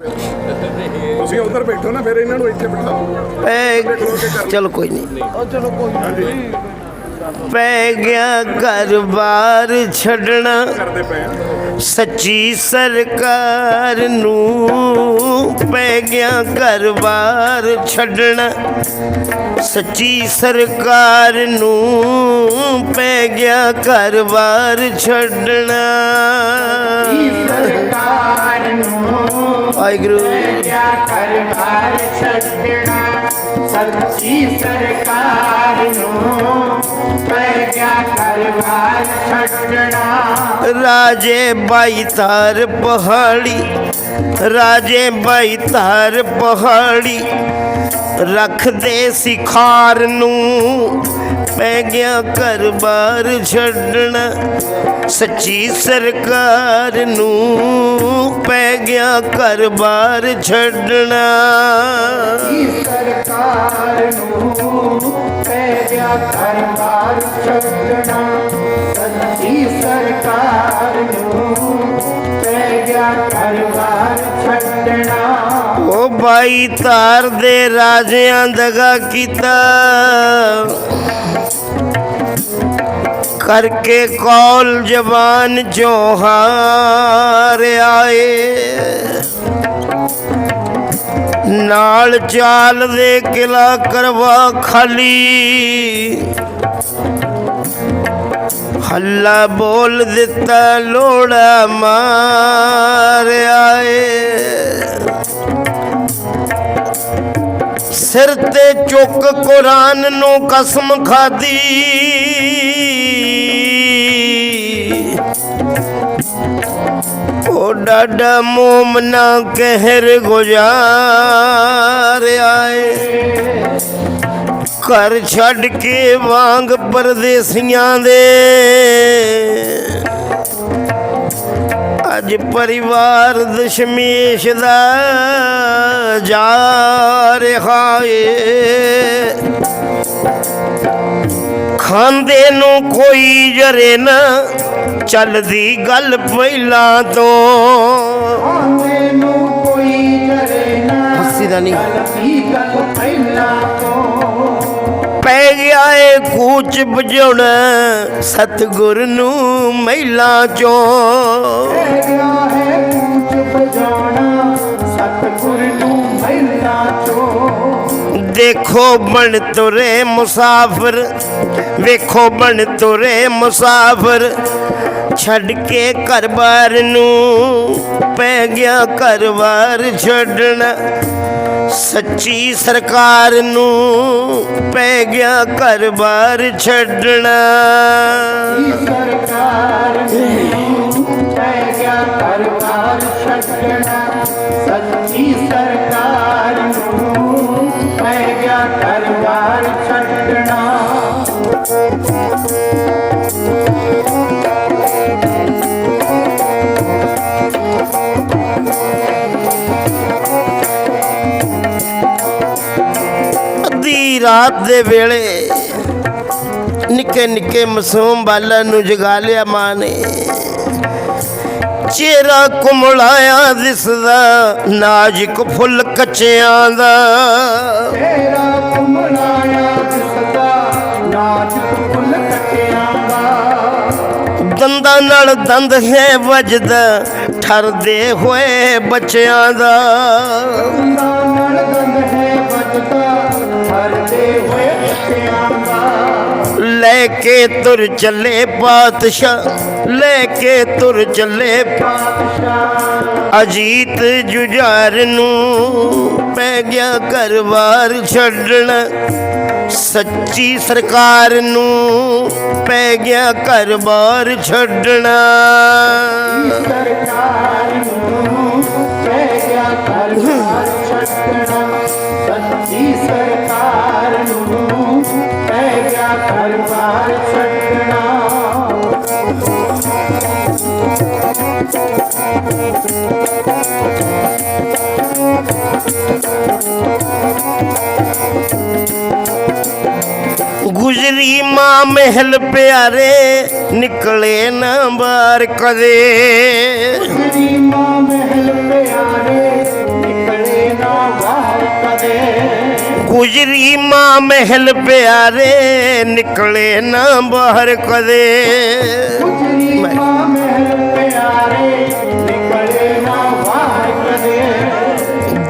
ਤੁਸੀਂ ਉਧਰ ਬੈਠੋ ਨਾ ਫਿਰ ਇਹਨਾਂ ਨੂੰ ਇੱਥੇ ਬਿਠਾਓ ਪੈ ਚਲੋ ਕੋਈ ਨਹੀਂ। ਪੈ ਗਿਆ ਘਰ-ਬਾਰ ਛੱਡਣਾ। ਸੱਚੀ ਸਰਕਾਰ ਨੂੰ ਪੈ ਗਿਆ ਘਰ-ਬਾਰ ਛੱਡਣਾ। ਸੱਚੀ ਸਰਕਾਰ ਨੂੰ ਪੈ ਗਿਆ ਘਰ-ਬਾਰ ਛੱਡਣਾ। ਸਰਕਾਰ ਵਾਹਿਗੁਰੂ। ਕਿਆ ਕਰਵਾਰ ਛੱਡਣਾ ਸੱਚੀ ਸਰਕਾਰ ਨੂੰ ਪੈ ਗਿਆ ਕਰਵਾਰ ਛੱਡਣਾ ਰਾਜੇ ਬਾਈ ਤਾਰ ਪਹਾੜੀ ਰਾਜੇ ਬਾਈ ਤਾਰ ਪਹਾੜੀ ਰੱਖਦੇ ਸਿਖਾਰ ਨੂੰ। ਪੈ ਗਿਆ ਘਰ-ਬਾਰ ਛੱਡਣਾ ਸੱਚੀ ਸਰਕਾਰ ਨੂੰ। ਪੈ ਗਿਆ ਘਰ-ਬਾਰ ਛੱਡਣਾ। ਸਰਕਾਰ ਨੂੰ ਪੈ ਗਿਆ ਕਰਵਾਰ ਛੱਡਣਾ। ਉਹ ਧਾਰ ਦੇ ਰਾਜਿਆਂ ਦਗਾ ਕੀਤਾ। ਕਰਕੇ ਕੌਲ ਜਵਾਨ ਜੋਹਾਰ ਆਏ। ਨਾਲ ਚਾਲ ਦੇ ਕਿਲਾ ਕਰਵਾ ਖਾਲੀ। ਹੱਲਾ ਬੋਲ ਦਿੱਤਾ ਲੋੜਾ ਮਾਰ ਆਏ। ਸਿਰ ਤੇ ਚੁੱਕ ਕੁਰਾਨ ਨੂੰ ਕਸਮ ਖਾਦੀ ਉਹ ਡਾਡਾ ਮੋਮਨਾ ਕਹਿਰ ਗੁਜਾਰਿਆ ਏ। ਘਰ ਛੱਡ ਕੇ ਵਾਂਗ ਪਰਦੇਸੀਆਂ ਦੇ। ਅੱਜ ਪਰਿਵਾਰ ਦਸ਼ਮੇਸ਼ ਦਾ ਜਾ ਰਿਹਾ ਏ। ਖਾਂਦੇ ਨੂੰ ਕੋਈ ਜਰੇ ਨਾ ਚੱਲਦੀ ਗੱਲ ਪਹਿਲਾਂ ਤੋਂ। ਮੈਨੂੰ ਕੋਈ ਡਰੇ ਨਾ ਹੱਸੀ ਦਾ ਨਹੀਂ ਗੱਲ ਪਹਿਲਾਂ ਪੈ ਗਿਆ ਏ ਕੂਚ ਵਜਾਉਣਾ ਸਤਗੁਰ ਨੂੰ ਮਹਿਲਾ ਚੋਂ। ਗਿਆ ਸਤਿਗੁਰ ਨੂੰ ਮਹਿਲਾ ਚੋ। ਦੇਖੋ ਬਣ ਤੁਰੇ ਮੁਸਾਫਰ ਵੇਖੋ ਬਣ ਤੁਰੇ ਮੁਸਾਫਰ ਛੱਡ ਕੇ ਘਰ-ਬਾਰ ਨੂੰ ਪੈ ਗਿਆ ਘਰ-ਬਾਰ ਛੱਡਣਾ। ਸੱਚੀ ਸਰਕਾਰ ਨੂੰ ਪੈ ਗਿਆ ਘਰ-ਬਾਰ ਛੱਡਣਾ। ਸਰਕਾਰ ਨੂੰ ਪੈ ਗਿਆ ਪਰਿਵਾਰ ਛੱਡਣਾ ਸੱਚੀ ਸਰਕਾਰ ਨੂੰ ਪੈ ਗਿਆ ਪਰਿਵਾਰ ਛੱਡਣਾ ਰਾਤ ਦੇ ਵੇਲੇ ਨਿੱਕੇ ਨਿੱਕੇ ਮਾਸੂਮ ਬਾਲਾਂ ਨੂੰ ਜਗਾ ਲਿਆ ਮਾਂ ਨੇ। ਚਿਹਰਾ ਕੁਮਲਾਇਆ ਦਿਸਦਾ ਨਾਜ਼ੁਕ ਫੁੱਲ ਕੱਚਿਆਂ ਦਾ। ਤੇਰਾ ਕੁਮਲਾਇਆ ਦਿਸਦਾ ਨਾਜ਼ੁਕ ਫੁੱਲ ਕੱਟਿਆਂ ਦਾ। ਦੰਦਾਂ ਨਾਲ ਦੰਦ ਹੈ ਵੱਜਦਾ ਠਰਦੇ ਹੋਏ ਬੱਚਿਆਂ ਦਾ। ਨਾਲ ਗੰਧ ਹੈ ਵੱਜਦਾ ਲੈ ਕੇ ਤੁਰ ਚੱਲੇ ਪਾਤਸ਼ਾਹ ਲੈ ਕੇ ਤੁਰ ਚੱਲੇ ਪਾਤਸ਼ਾਹ ਅਜੀਤ ਜੁਝਾਰ ਨੂੰ ਪੈ ਗਿਆ ਘਰ-ਬਾਰ ਛੱਡਣਾ, ਸੱਚੀ ਸਰਕਾਰ ਨੂੰ ਪੈ ਗਿਆ ਘਰ-ਬਾਰ ਛੱਡਣਾ। ਸਰਕਾਰ ਨੂੰ ਪੈ ਗਿਆ ਪੈ ਗਿਆ ਛੱਡਣਾ ਗੁਜਰੀ ਮਾਂ ਮਹਿਲ ਪਿਆਰੇ ਨਿਕਲੇ ਨਾ ਬਾਰ ਕਦੇ ਕਦੇ ਗੁਜਰੀ ਮਾਂ ਮਹਿਲ ਪਿਆਰੇ ਨਿਕਲੇ ਨਾ ਬਾਹਰ ਕਦੇ ਗੁਜਰੀ ਮਾਂ ਮਹਿਲ ਪਿਆਰੇ ਨਿਕਲੇ ਨਾ ਬਾਹਰ ਕਦੇ।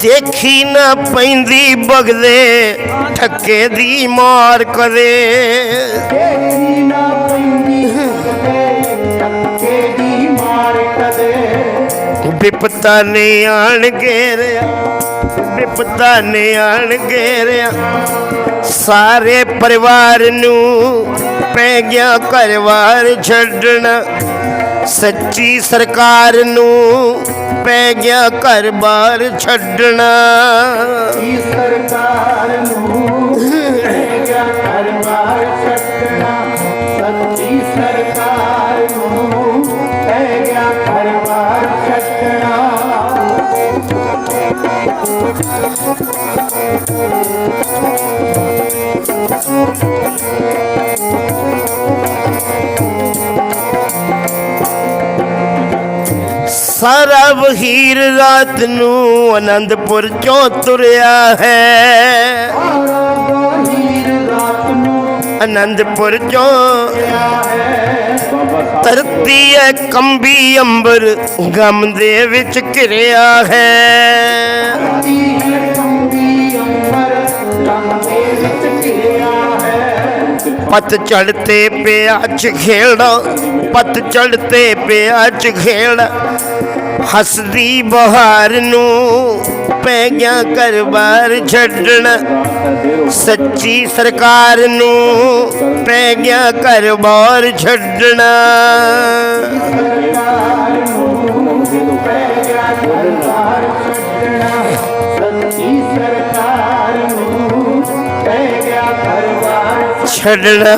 ਦੇਖੀ ਨਾ ਪੈਂਦੀ ਬਗਦੇ ਠੱਕੇ ਦੀ ਮਾਰ ਕਦੇ। ਦੇਖੀ ਨਾ ਪੈਂਦੀ ਕਦੇ ਟੱਕੇ ਦੀ ਮਾਰ ਕਦੇ। ਵਿਪਤਾ ਨੇ ਆਣ ਘੇਰਿਆ ਵਿਪਤਾ ਨੇ ਆਣ ਘੇਰਿਆ ਸਾਰੇ ਪਰਿਵਾਰ ਨੂੰ ਪੈ ਗਿਆ ਘਰਵਾਰ ਛੱਡਣਾ। ਸੱਚੀ ਸਰਕਾਰ ਨੂੰ ਪੈ ਗਿਆ ਘਰ-ਬਾਰ ਛੱਡਣਾ। ਸੱਚੀ ਸਰਕਾਰ ਸਾਰਾ ਵਹੀਰ ਰਾਤ ਨੂੰ ਆਨੰਦਪੁਰ ਚੋਂ ਤੁਰਿਆ ਹੈ। ਆਰਾ ਆਨੰਦਪੁਰ ਚੋਂ ਆਇਆ ਹੈ ਧਰਤੀ ਐ ਕੰਬੀ ਅੰਬਰ, ਗਮ ਦੇ ਵਿੱਚ ਘਿਰਿਆ ਹੈ। ਪਤ ਚੜਤੇ ਪਿਆ ਚ ਖੇੜਾ ਪਤ ਚੜਤੇ ਪਿਆ ਚ ਖੇੜਾ ਹੱਸਦੀ ਬਹਾਰ ਨੂੰ ਪੈ ਗਿਆ ਘਰ-ਬਾਰ ਛੱਡਣਾ, ਸੱਚੀ ਸਰਕਾਰ ਨੂੰ ਪੈ ਗਿਆ ਘਰ-ਬਾਰ ਛੱਡਣਾ। ਛੱਡਣਾ।